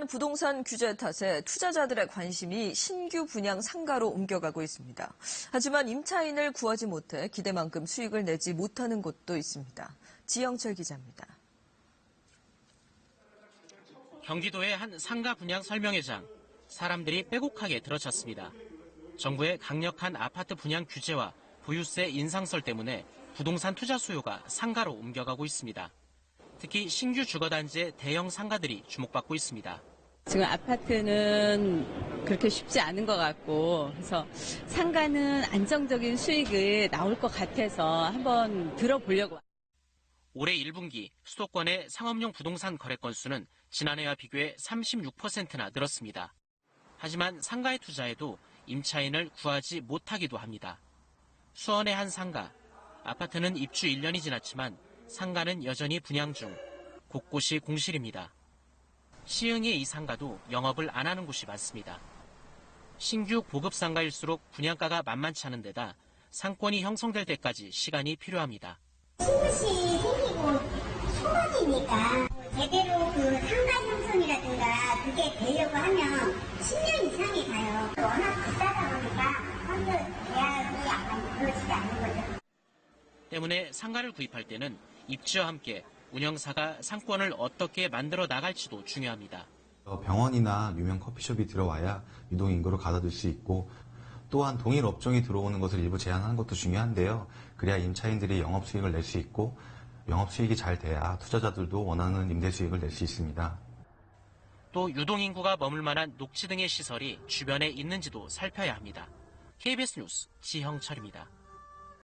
부동산 규제 탓에 투자자들의 관심이 신규 분양 상가로 옮겨가고 있습니다. 하지만 임차인을 구하지 못해 기대만큼 수익을 내지 못하는 곳도 있습니다. 지영철 기자입니다. 경기도의 한 상가 분양 설명회장. 사람들이 빼곡하게 들어찼습니다. 정부의 강력한 아파트 분양 규제와 보유세 인상설 때문에 부동산 투자 수요가 상가로 옮겨가고 있습니다. 특히 신규 주거단지의 대형 상가들이 주목받고 있습니다. 지금 아파트는 그렇게 쉽지 않은 것 같고 그래서 상가는 안정적인 수익이 나올 것 같아서 한번 들어보려고. 올해 1분기 수도권의 상업용 부동산 거래 건수는 지난해와 비교해 36%나 늘었습니다. 하지만 상가에 투자해도 임차인을 구하지 못하기도 합니다. 수원의 한 상가, 아파트는 입주 1년이 지났지만 상가는 여전히 분양 중, 곳곳이 공실입니다. 시흥의 이 상가도 영업을 안 하는 곳이 많습니다. 신규 고급 상가일수록 분양가가 만만치 않은 데다 상권이 형성될 때까지 시간이 필요합니다. 신도시 생기고 초반이니까 제대로 그 상가 형성이라든가 그게 되려고 하면 10년 이상이 가요. 워낙 비싸다 보니까 현재 계약 때문에 상가를 구입할 때는 입주와 함께 운영사가 상권을 어떻게 만들어 나갈지도 중요합니다. 어, 병원이나 유명 커피숍이 들어와야 유동 인구를 가둬둘 수 있고 또한 동일 업종이 들어오는 것을 일부 제한하는 것도 중요한데요. 그래야 임차인들이 영업 수익을 낼 수 있고 영업 수익이 잘 돼야 투자자들도 원하는 임대 수익을 낼 수 있습니다. 또 유동 인구가 머물 만한 녹지 등의 시설이 주변에 있는지도 살펴야 합니다. KBS 뉴스 지형철입니다.